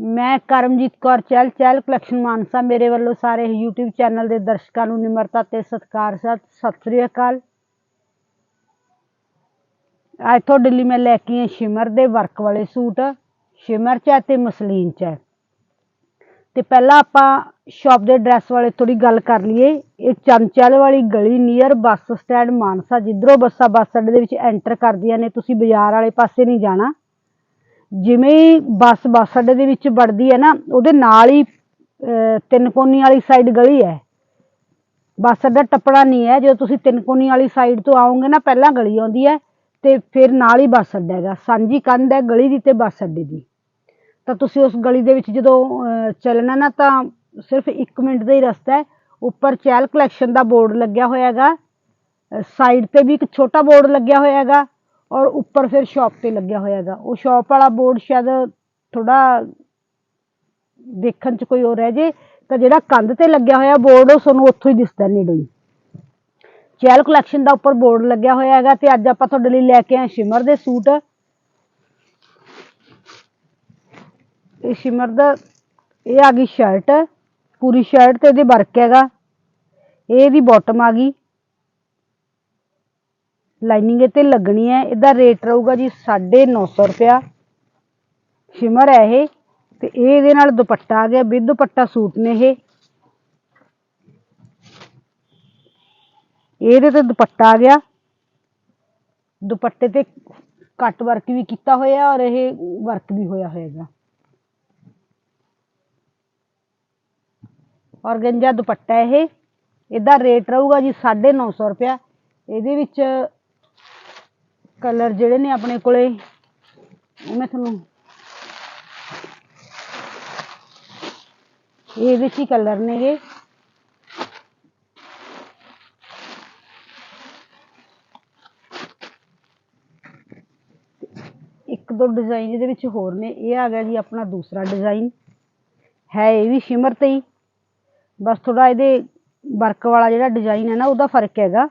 ਮੈਂ ਕਰਮਜੀਤ ਕੌਰ, ਚਹਿਲ ਚਹਿਲ ਕਲੈਕਸ਼ਨ ਮਾਨਸਾ, ਮੇਰੇ ਵੱਲੋਂ ਸਾਰੇ YouTube ਚੈਨਲ ਦੇ ਦਰਸ਼ਕਾਂ ਨੂੰ ਨਿਮਰਤਾ ਤੇ ਸਤਿਕਾਰ, ਸਤਿ ਸਤਿ ਸ੍ਰੀ ਅਕਾਲ। ਅੱਜ ਤੁਹਾਡੇ ਲਈ ਮੈਂ ਲੈ ਕੇ ਆਈ ਸ਼ਿਮਰ ਦੇ ਵਰਕ ਵਾਲੇ ਸੂਟ, ਸ਼ਿਮਰ ਚ ਹੈ ਤੇ ਮਸਲੀਨ ਚ ਹੈ। ਤੇ ਪਹਿਲਾਂ ਆਪਾਂ ਸ਼ਾਪ ਦੇ ਐਡਰੈਸ ਵਾਲੇ ਥੋੜੀ ਗੱਲ ਕਰ ਲਈਏ। ਇਹ ਚੰਚਲ ਵਾਲੀ ਗਲੀ ਨੀਅਰ ਬੱਸ ਸਟੈਂਡ ਮਾਨਸਾ, ਜਿੱਧਰੋਂ ਬੱਸਾਂ ਬੱਸ ਅੱਡੇ ਦੇ ਵਿੱਚ ਐਂਟਰ ਕਰਦੀਆਂ ਨੇ, ਤੁਸੀਂ ਬਾਜ਼ਾਰ ਵਾਲੇ ਪਾਸੇ ਨਹੀਂ ਜਾਣਾ। ਜਿਵੇਂ ਬੱਸ ਬੱਸ ਅੱਡੇ ਦੇ ਵਿੱਚ ਵੜਦੀ ਹੈ ਨਾ, ਉਹਦੇ ਨਾਲ ਹੀ ਤਿੰਨ ਕੋਨੀ ਵਾਲੀ ਸਾਈਡ ਗਲੀ ਹੈ। ਬੱਸ ਅੱਡਾ ਟੱਪਣਾ ਨਹੀਂ ਹੈ। ਜਦੋਂ ਤੁਸੀਂ ਤਿੰਨ ਕੋਨੀ ਵਾਲੀ ਸਾਈਡ ਤੋਂ ਆਓਗੇ ਨਾ, ਪਹਿਲਾਂ ਗਲੀ ਆਉਂਦੀ ਹੈ ਤੇ ਫਿਰ ਨਾਲ ਹੀ ਬੱਸ ਅੱਡਾ ਹੈਗਾ। ਸਾਂਝੀ ਕੰਧ ਹੈ ਗਲੀ ਦੀ ਤੇ ਬੱਸ ਅੱਡੇ ਦੀ। ਤਾਂ ਤੁਸੀਂ ਉਸ ਗਲੀ ਦੇ ਵਿੱਚ ਜਦੋਂ ਚੱਲਣਾ ਨਾ, ਤਾਂ ਸਿਰਫ 1 ਮਿੰਟ ਦਾ ਹੀ ਰਸਤਾ ਹੈ। ਉੱਪਰ ਚਹਿਲ ਕਲੈਕਸ਼ਨ ਦਾ ਬੋਰਡ ਲੱਗਿਆ ਹੋਇਆ ਹੈਗਾ। ਸਾਈਡ ਤੇ ਵੀ ਇੱਕ ਛੋਟਾ ਬੋਰਡ ਲੱਗਿਆ ਹੋਇਆ ਹੈਗਾ। ਔਰ ਉੱਪਰ ਫਿਰ ਸ਼ਾਪ ਤੇ ਲੱਗਿਆ ਹੋਇਆ ਹੈਗਾ। ਉਹ ਸ਼ਾਪ ਵਾਲਾ ਬੋਰਡ ਸ਼ਾਇਦ ਥੋੜਾ ਦੇਖਣ ਚ ਕੋਈ ਹੋ ਰਹਿ ਜੇ, ਤਾਂ ਜਿਹੜਾ ਕੰਧ ਤੇ ਲੱਗਿਆ ਹੋਇਆ ਬੋਰਡ ਉਹ ਤੁਹਾਨੂੰ ਉੱਥੋਂ ਹੀ ਦਿਸਦਾ ਨੇੜੋਂ ਹੀ ਚੈਲ ਕਲੈਕਸ਼ਨ ਦਾ ਉੱਪਰ ਬੋਰਡ ਲੱਗਿਆ ਹੋਇਆ ਹੈਗਾ ਤੇ ਅੱਜ ਆਪਾਂ ਤੁਹਾਡੇ ਲਈ ਲੈ ਕੇ ਆਏ ਸ਼ਿਮਰ ਦੇ ਸੂਟ। ਇਹ ਸ਼ਿਮਰ ਦਾ, ਇਹ ਆ ਗਈ ਸ਼ਰਟ ਪੂਰੀ ਸ਼ਰਟ ਤੇ ਇਹਦੇ ਵਰਕ ਹੈਗਾ। ਇਹ ਇਹਦੀ ਬਾਟਮ ਆ ਗਈ। ਲਾਈਨਿੰਗ ਇਹ ਤੇ ਲੱਗਣੀ ਹੈ, ਇਹਦਾ ਰੇਟ ਰਹੂਗਾ ਜੀ 950 ਰੁਪਿਆ ਸ਼ਿਮਰ ਹੈ ਇਹ, ਤੇ ਇਹ ਇਹਦੇ ਨਾਲ ਦੁਪੱਟਾ ਆ ਗਿਆ, ਵਿਦ ਦੁਪੱਟਾ ਸੂਟ ਨੇ ਇਹ। ਇਹਦੇ ਤੇ ਦੁਪੱਟਾ ਆ ਗਿਆ। ਦੁਪੱਟੇ ਤੇ ਕੱਟ ਵਰਕ ਵੀ ਕੀਤਾ ਹੋਇਆ ਔਰ ਇਹ ਵਰਕ ਵੀ ਹੋਇਆ ਹੋਏਗਾ। ਔਰਗੰਜਾ ਦੁਪੱਟਾ ਇਹ, ਇਹਦਾ ਰੇਟ ਰਹੂਗਾ ਜੀ 950 ਰੁਪਿਆ ਇਹਦੇ ਵਿੱਚ ਕਲਰ ਜਿਹੜੇ ਨੇ ਆਪਣੇ ਕੋਲੇ, ਉਹ ਮੈਂ ਤੁਹਾਨੂੰ ਇਹ ਇਹਦੇ ਚ ਹੀ ਕਲਰ ਨੇਗੇ। ਇੱਕ ਦੋ ਡਿਜ਼ਾਈਨ ਇਹਦੇ ਵਿੱਚ ਹੋਰ ਨੇ। ਇਹ ਆ ਗਿਆ ਜੀ ਆਪਣਾ ਦੂਸਰਾ ਡਿਜ਼ਾਈਨ। ਹੈ ਇਹ ਵੀ ਸ਼ਿਮਰ ਤੇ ਹੀ। ਬਸ ਥੋੜਾ ਇਹਦੇ ਵਰਕ ਵਾਲਾ ਜਿਹੜਾ ਡਿਜ਼ਾਈਨ ਹੈ ਨਾ, ਉਹਦਾ ਫ਼ਰਕ ਹੈਗਾ।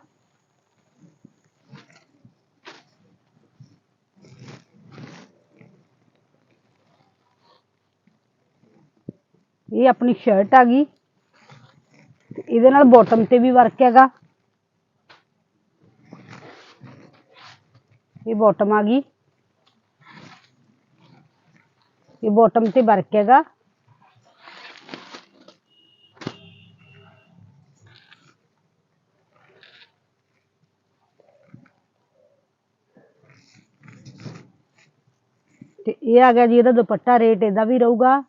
ਇਹ ਆਪਣੀ ਸ਼ਰਟ ਆ ਗਈ ਤੇ ਇਹਦੇ ਨਾਲ ਬਾਟਮ ਤੇ ਵੀ ਵਰਕ ਹੈਗਾ ਇਹ ਬਾਟਮ ਆ ਗਈ ਇਹ ਬਾਟਮ ਤੇ ਵਰਕ ਹੈਗਾ ਤੇ ਇਹ ਆ ਗਿਆ ਜੀ ਇਹਦਾ ਦੁਪੱਟਾ ਰੇਟ ਇਹਦਾ ਵੀ ਰਹੂਗਾ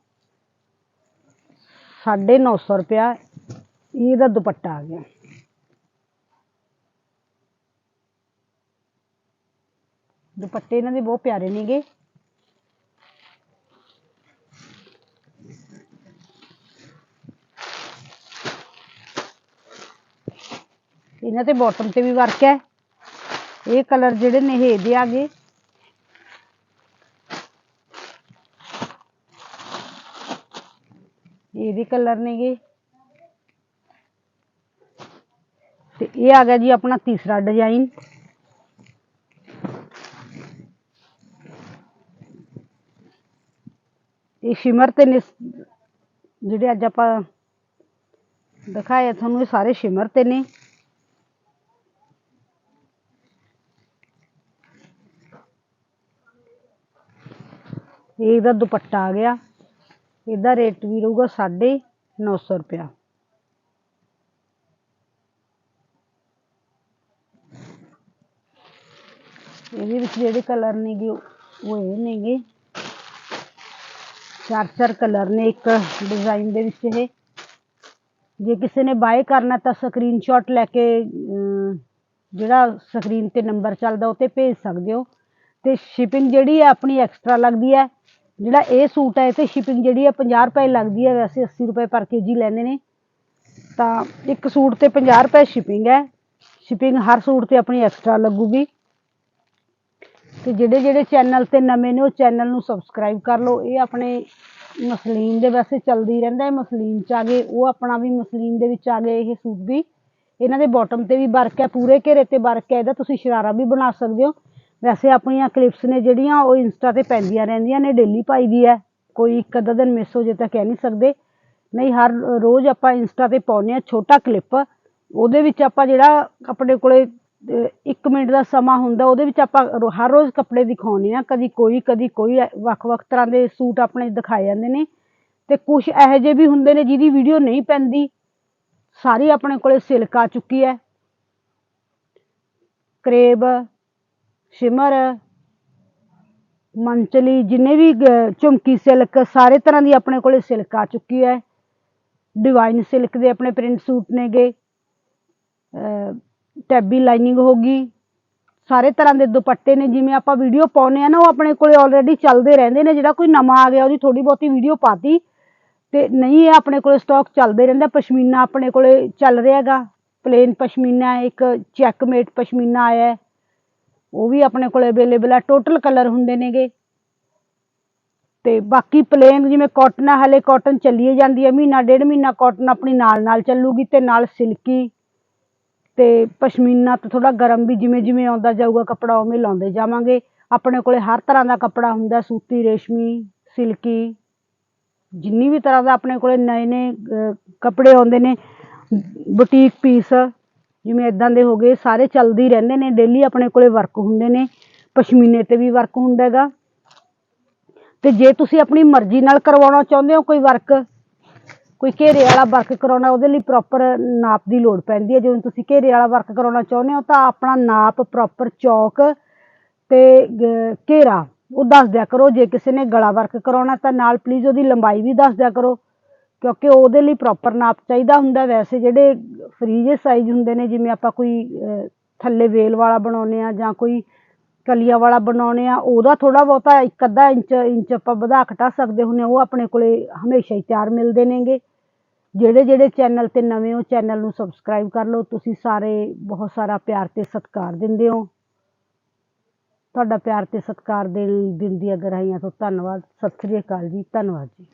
950 ਰੁਪਿਆ ਇਹਦਾ ਦੁਪੱਟਾ ਆ ਗਿਆ। ਦੁਪੱਟੇ ਇਹਨਾਂ ਦੇ ਬਹੁਤ ਪਿਆਰੇ ਨੇਗੇ। ਇਹਨਾਂ ਤੇ ਬਾਟਮ ਤੇ ਵੀ ਵਰਕ ਹੈ। ਇਹ ਕਲਰ ਜਿਹੜੇ ਨੇ ਇਹ ਇਹਦੇ ਆ ਗਏ। ਇਹ ਵੀ ਕਲਰ ਨੇਗੇ। ਤੇ ਇਹ ਆ ਗਿਆ ਜੀ ਆਪਣਾ ਤੀਸਰਾ ਡਿਜ਼ਾਈਨ ਇਹ ਸ਼ਿਮਰ ਤੇ ਨੇ ਜਿਹੜੇ ਅੱਜ ਆਪਾਂ ਦਿਖਾਏ ਤੁਹਾਨੂੰ ਇਹ ਸਾਰੇ ਸ਼ਿਮਰ ਤੇ ਨੇ। ਇਹ ਇਹਦਾ ਦੁਪੱਟਾ ਆ ਗਿਆ। ਇਹਦਾ ਰੇਟ ਵੀ ਰਹੂਗਾ 950 ਰੁਪਇਆ। ਇਹਦੇ ਵਿੱਚ ਜਿਹੜੇ ਕਲਰ ਨੇਗੇ, ਉਹ ਇਹ ਨੇਗੇ। ਚਾਰ ਚਾਰ ਕਲਰ ਨੇ ਇੱਕ ਡਿਜ਼ਾਈਨ ਦੇ ਵਿੱਚ ਇਹ। ਜੇ ਕਿਸੇ ਨੇ ਬਾਏ ਕਰਨਾ ਤਾਂ ਸਕਰੀਨਸ਼ਾਟ ਲੈ ਕੇ ਜਿਹੜਾ ਸਕਰੀਨ ਤੇ ਨੰਬਰ ਚੱਲਦਾ ਉਹ ਤੇ ਭੇਜ ਸਕਦੇ ਹੋ। ਤੇ ਸ਼ਿਪਿੰਗ ਜਿਹੜੀ ਹੈ ਆਪਣੀ ਐਕਸਟਰਾ ਲੱਗਦੀ ਹੈ ਜਿਹੜਾ ਇਹ ਸੂਟ ਹੈ ਇਹ ਤੇ ਸ਼ਿਪਿੰਗ ਜਿਹੜੀ ਹੈ 50 ਰੁਪਏ ਲੱਗਦੀ ਹੈ, ਵੈਸੇ 80 ਰੁਪਏ ਪਰ ਕੇਜੀ ਲੈਂਦੇ ਨੇ। ਤਾਂ ਇੱਕ ਸੂਟ ਤੇ 50 ਰੁਪਏ ਸ਼ਿਪਿੰਗ ਹੈ। ਸ਼ਿਪਿੰਗ ਹਰ ਸੂਟ ਤੇ ਆਪਣੀ ਐਕਸਟਰਾ ਲੱਗੂਗੀ। ਤੇ ਜਿਹੜੇ ਜਿਹੜੇ ਚੈਨਲ ਤੇ ਨਵੇਂ ਨੇ, ਉਹ ਚੈਨਲ ਨੂੰ ਸਬਸਕ੍ਰਾਈਬ ਕਰ ਲਓ। ਇਹ ਆਪਣੇ ਮਸਲੀਨ ਦੇ ਵੈਸੇ ਚੱਲਦੀ ਰਹਿੰਦਾ ਹੈ, ਮਸਲੀਨ ਚ ਆ ਗਏ ਉਹ ਆਪਣਾ ਵੀ ਮਸਲੀਨ ਦੇ ਵਿੱਚ ਆ ਗਏ ਇਹ ਸੂਟ ਵੀ। ਇਹਨਾਂ ਦੇ ਬਾਟਮ ਤੇ ਵੀ ਵਰਕ ਹੈ, ਪੂਰੇ ਘੇਰੇ ਤੇ ਵਰਕ ਹੈ, ਇਹਦਾ ਤੁਸੀਂ ਸ਼ਰਾਰਾ ਵੀ ਬਣਾ ਸਕਦੇ ਹੋ। ਵੈਸੇ ਆਪਣੀਆਂ ਕਲਿੱਪਸ ਨੇ ਜਿਹੜੀਆਂ ਉਹ ਇੰਸਟਾ ਤੇ ਪੈਂਦੀਆਂ ਰਹਿੰਦੀਆਂ ਨੇ ਡੇਲੀ ਪਾਈ ਦੀ ਹੈ। ਕੋਈ ਇੱਕ ਅੱਧਾ ਦਿਨ ਮਿਸ ਹੋ ਜੇ ਤਾਂ ਕਹਿ ਨਹੀਂ ਸਕਦੇ। ਨਹੀਂ, ਹਰ ਰੋਜ਼ ਆਪਾਂ ਇੰਸਟਾ ਤੇ ਪਾਉਂਦੇ ਆ ਛੋਟਾ ਕਲਿੱਪ ਉਹਦੇ ਵਿੱਚ ਆਪਾਂ ਜਿਹੜਾ ਆਪਣੇ ਕੋਲੇ 1 ਮਿੰਟ ਦਾ ਸਮਾਂ ਹੁੰਦਾ, ਉਹਦੇ ਵਿੱਚ ਆਪਾਂ ਰੋ- ਹਰ ਰੋਜ਼ ਕੱਪੜੇ ਦਿਖਾਉਂਦੇ ਆ ਕਦੀ ਕੋਈ ਕਦੀ ਕੋਈ, ਵੱਖ-ਵੱਖ ਤਰ੍ਹਾਂ ਦੇ ਸੂਟ ਆਪਣੇ ਦਿਖਾਏ ਜਾਂਦੇ ਨੇ। ਤੇ ਕੁਝ ਇਹੋ ਜਿਹੇ ਵੀ ਹੁੰਦੇ ਨੇ ਜਿਹਦੀ ਵੀਡੀਓ ਨਹੀਂ ਪੈਂਦੀ। ਸਾਰੀ ਆਪਣੇ ਕੋਲੇ ਸਿਲਕ ਆ ਚੁੱਕੀ ਹੈ। ਕਰੇਬ ਸ਼ਿਮਰ ਮੰਚਲੀ ਜਿੰਨੇ ਵੀ ਗ- ਝੁਮਕੀ ਸਿਲਕ ਸਾਰੇ ਤਰ੍ਹਾਂ ਦੀ ਆਪਣੇ ਕੋਲੇ ਸਿਲਕ ਆ ਚੁੱਕੀ ਹੈ। ਡਿਵਾਈਨ ਸਿਲਕ ਦੇ ਆਪਣੇ ਪ੍ਰਿੰਟ ਸੂਟ ਨੇਗੇ। ਅਹ ਟੈਬੀ ਲਾਈਨਿੰਗ ਹੋ ਗਈ। ਸਾਰੇ ਤਰ੍ਹਾਂ ਦੇ ਦੁਪੱਟੇ ਨੇ ਜਿਵੇਂ ਆਪਾਂ ਵੀਡੀਓ ਪਾਉਨੇ ਆ ਨਾ ਉਹ ਆਪਣੇ ਕੋਲੇ ਆਲਰੇਡੀ ਚੱਲਦੇ ਰਹਿੰਦੇ ਨੇ। ਜਿਹੜਾ ਕੋਈ ਨਵਾਂ ਆ ਗਿਆ ਉਹਦੀ ਥੋੜੀ ਬਹੁਤੀ ਵੀਡੀਓ ਪਾਤੀ। ਤੇ ਨਹੀਂ ਇਹ ਆਪਣੇ ਕੋਲੇ ਸਟਾਕ ਚੱਲਦੇ ਰਹਿੰਦਾ ਪਸ਼ਮੀਨਾ ਆਪਣੇ ਕੋਲੇ ਚੱਲ ਰਿਹਾ ਹੈਗਾ। ਪਲੇਨ ਪਸ਼ਮੀਨਾ ਹੈ, ਇੱਕ ਚੈੱਕਮੇਟ ਪਸ਼ਮੀਨਾ ਆਇਆ ਹੈ। ਉਹ ਵੀ ਆਪਣੇ ਕੋਲ ਅਵੇਲੇਬਲ ਹੈ ਟੋਟਲ ਕਲਰ ਹੁੰਦੇ ਨੇਗੇ। ਤੇ ਬਾਕੀ ਪਲੇਨ ਜਿਵੇਂ ਕਾਟਨ ਆ, ਹਲੇ ਕਾਟਨ ਚੱਲੀ ਜਾਂਦੀ ਹੈ ਮਹੀਨਾ ਡੇਢ ਮਹੀਨਾ ਕਾਟਨ ਆਪਣੀ ਨਾਲ ਨਾਲ ਚੱਲੂਗੀ ਤੇ ਨਾਲ ਸਿਲਕੀ ਤੇ ਪਸ਼ਮੀਨਾ ਤਾਂ ਥੋੜਾ ਗਰਮ ਵੀ ਜਿਵੇਂ ਜਿਵੇਂ ਆਉਂਦਾ ਜਾਊਗਾ ਕੱਪੜਾ ਉਵੇਂ ਲਾਉਂਦੇ ਜਾਵਾਂਗੇ। ਆਪਣੇ ਕੋਲੇ ਹਰ ਤਰ੍ਹਾਂ ਦਾ ਕੱਪੜਾ ਹੁੰਦਾ, ਸੂਤੀ, ਰੇਸ਼ਮੀ ਸਿਲਕੀ ਜਿੰਨੀ ਵੀ ਤਰ੍ਹਾਂ ਦਾ ਆਪਣੇ ਕੋਲੇ ਨਏ ਨਏ ਕੱਪੜੇ ਆਉਂਦੇ ਨੇ, ਬੁਟੀਕ ਪੀਸ ਜਿਵੇਂ ਇਦਾਂ ਦੇ ਹੋ ਗਏ, ਸਾਰੇ ਚੱਲਦੇ ਹੀ ਰਹਿੰਦੇ ਨੇ ਡੇਲੀ ਆਪਣੇ ਕੋਲੇ ਵਰਕ ਹੁੰਦੇ ਨੇ, ਪਸ਼ਮੀਨੇ ਤੇ ਵੀ ਵਰਕ ਹੁੰਦਾ ਹੈਗਾ। ਤੇ ਜੇ ਤੁਸੀਂ ਆਪਣੀ ਮਰਜ਼ੀ ਨਾਲ ਕਰਵਾਉਣਾ ਚਾਹੁੰਦੇ ਹੋ ਕੋਈ ਵਰਕ ਕੋਈ ਘੇਰੇ ਵਾਲਾ ਵਰਕ ਕਰਾਉਣਾ, ਉਹਦੇ ਲਈ ਪ੍ਰੋਪਰ ਨਾਪ ਦੀ ਲੋੜ ਪੈਂਦੀ ਹੈ। ਜਿਵੇਂ ਤੁਸੀਂ ਘੇਰੇ ਵਾਲਾ ਵਰਕ ਕਰਾਉਣਾ ਚਾਹੁੰਦੇ ਹੋ, ਤਾਂ ਆਪਣਾ ਨਾਪ ਪ੍ਰੋਪਰ ਚੌਕ ਤੇ ਘੇਰਾ, ਉਹ ਦੱਸ ਦਿਆ ਕਰੋ। ਜੇ ਕਿਸੇ ਨੇ ਗਲਾ ਵਰਕ ਕਰਾਉਣਾ, ਤਾਂ ਨਾਲ ਪਲੀਜ਼ ਉਹਦੀ ਲੰਬਾਈ ਵੀ ਦੱਸ ਦਿਆ ਕਰੋ। ਕਿਉਂਕਿ ਉਹਦੇ ਲਈ ਪ੍ਰੋਪਰ ਨਾਪ ਚਾਹੀਦਾ ਹੁੰਦਾ। ਵੈਸੇ ਜਿਹੜੇ ਫਰੀ ਜੇ ਸਾਈਜ਼ ਹੁੰਦੇ ਨੇ ਜਿਵੇਂ ਆਪਾਂ ਕੋਈ ਥੱਲੇ ਵੇਲ ਵਾਲਾ ਬਣਾਉਨੇ ਆ ਜਾਂ ਕੋਈ ਕਲੀਆ ਵਾਲਾ ਬਣਾਉਨੇ ਆ ਉਹਦਾ ਥੋੜਾ ਬਹੁਤਾ ਇੱਕ ਅੱਧਾ ਇੰਚ ਇੰਚ ਆਪਾਂ ਵਧਾ ਘਟਾ ਸਕਦੇ ਹੁੰਨੇ ਆ, ਉਹ ਆਪਣੇ ਕੋਲੇ ਹਮੇਸ਼ਾ ਹੀ ਤਿਆਰ ਮਿਲਦੇ ਨੇਗੇ। ਜਿਹੜੇ ਜਿਹੜੇ ਚੈਨਲ ਤੇ ਨਵੇਂ ਹੋ ਚੈਨਲ ਨੂੰ ਸਬਸਕ੍ਰਾਈਬ ਕਰ ਲਓ। ਤੁਸੀਂ ਸਾਰੇ ਬਹੁਤ ਸਾਰਾ ਪਿਆਰ ਤੇ ਸਤਿਕਾਰ ਦਿੰਦੇ ਹੋ। ਤੁਹਾਡਾ ਪਿਆਰ ਤੇ ਸਤਿਕਾਰ ਦੇਣ ਦਿੰਦੀ ਅਗਰ ਆਈਆਂ ਤੋਂ ਧੰਨਵਾਦ। ਸਤਿ ਸ੍ਰੀ ਅਕਾਲ ਜੀ। ਧੰਨਵਾਦ ਜੀ।